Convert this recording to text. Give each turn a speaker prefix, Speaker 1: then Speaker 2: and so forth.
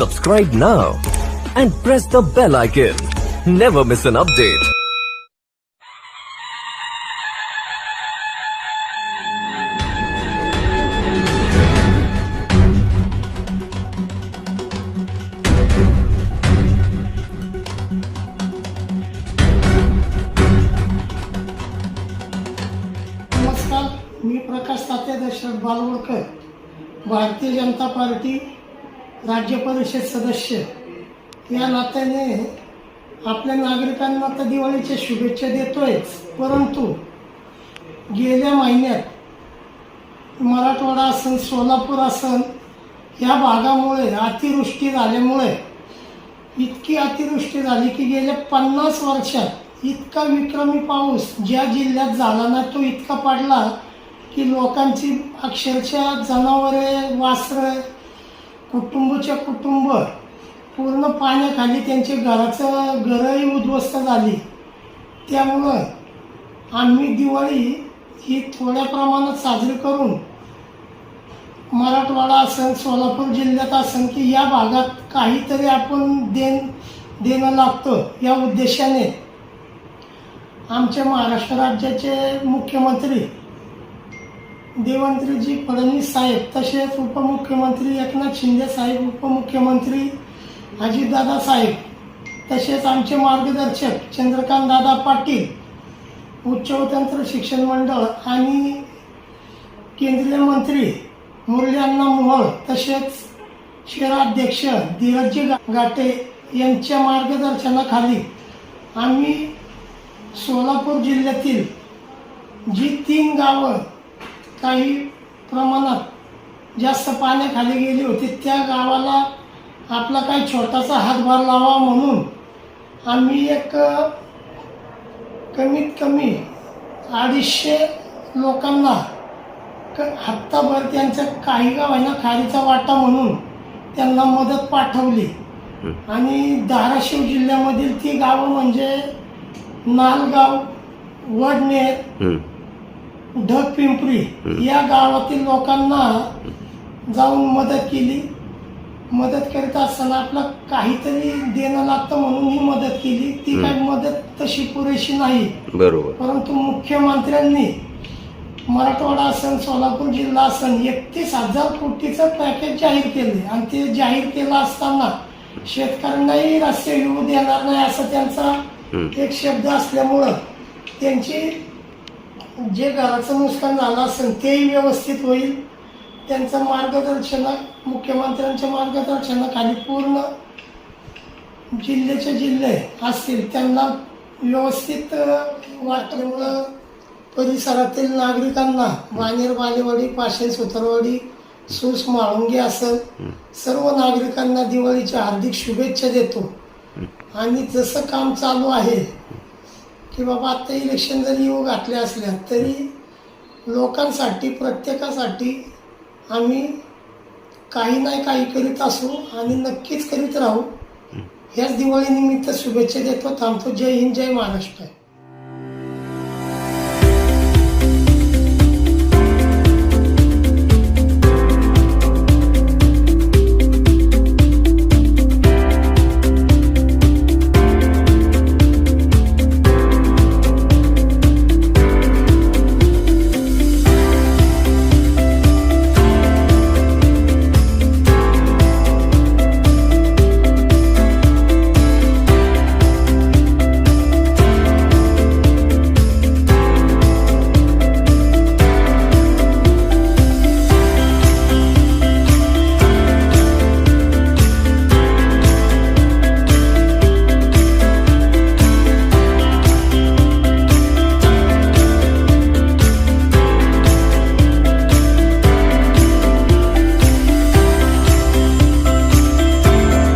Speaker 1: Subscribe now and press the bell icon. Never miss an update.
Speaker 2: नमस्कार मी प्रकाश तात्या Dasharath Balwadkar Bharatiya Janata party राज्य परिषद सदस्य या नात्याने आपल्या नागरिकांना तर दिवाळीच्या शुभेच्छा देतोयच. परंतु गेल्या महिन्यात मराठवाडा असन सोलापूर असन या भागामुळे अतिवृष्टी झाल्यामुळे इतकी अतिवृष्टी झाली की गेल्या पन्नास वर्षात इतका विक्रमी पाऊस ज्या जिल्ह्यात झाला ना तो इतका पडला की लोकांची अक्षरशः जनावरे वासरं कुटुंबच्या कुटुंब पूर्ण पाण्याखाली त्यांचे घराचं घरही उद्ध्वस्त झाली. त्यामुळं आम्ही दिवाळी ही थोड्या प्रमाणात साजरी करून मराठवाडा असेल सोलापूर जिल्ह्यात असेल की या भागात काहीतरी आपण देण देणं लागतं या उद्देशाने आमच्या महाराष्ट्र राज्याचे मुख्यमंत्री देवेंद्रजी फडणवीस साहेब तसेच उपमुख्यमंत्री एकनाथ शिंदे साहेब उपमुख्यमंत्री अजितदादा साहेब तसेच आमचे मार्गदर्शक चंद्रकांत दादा पाटील उच्च तंत्र शिक्षण मंडळ आणि केंद्रीय मंत्री मुरलीअण्णा मोहोळ तसेच शहराध्यक्ष धीरजी गाटे यांच्या मार्गदर्शनाखाली आम्ही सोलापूर जिल्ह्यातील जी तीन गावं काही प्रमाणात जास्त पाण्याखाली गेली होती त्या गावाला आपला काही छोटासा हातभार लावा म्हणून आम्ही एक कमीत कमी अडीचशे लोकांना क हप्ताभर त्यांचं काही गाव आहे ना खारीचा वाटा म्हणून त्यांना मदत पाठवली. आणि धाराशिव जिल्ह्यामधील ती गावं म्हणजे नालगाव वडनेर ढगपिंपरी या गावातील लोकांना जाऊन मदत केली. मदत करीत असताना आपलं काहीतरी देणं लागतं म्हणून ही मदत केली. ती काही मदत तशी पुरेशी नाही.
Speaker 3: बरोबर.
Speaker 2: परंतु मुख्यमंत्र्यांनी मराठवाडा असेल सोलापूर जिल्हा असेल एकतीस हजार कोटीचं पॅकेज जाहीर केले. आणि ते जाहीर केलं असताना शेतकऱ्यांनाही रस्ते येऊ देणार नाही असं त्यांचा एक शब्द असल्यामुळं त्यांची जे घराचं नुकसान झालं असेल तेही व्यवस्थित होईल. त्यांचं मार्गदर्शन मुख्यमंत्र्यांच्या मार्गदर्शनाखाली पूर्ण जिल्ह्याचे जिल्हे असतील त्यांना व्यवस्थित वाटल्यामुळं परिसरातील नागरिकांना बानेर बालेवाडी पाशे सुतरवाडी सूस माळुंगे असेल सर्व नागरिकांना दिवाळीच्या हार्दिक शुभेच्छा देतो. आणि जसं काम चालू आहे की बाबा आता इलेक्शन जरी येऊ घातले असल्या तरी लोकांसाठी प्रत्येकासाठी आम्ही काही नाही काही करीत असू आणि नक्कीच करीत राहू. ह्याच दिवाळीनिमित्त शुभेच्छा देतो. थांबतो. जय हिंद जय महाराष्ट्र.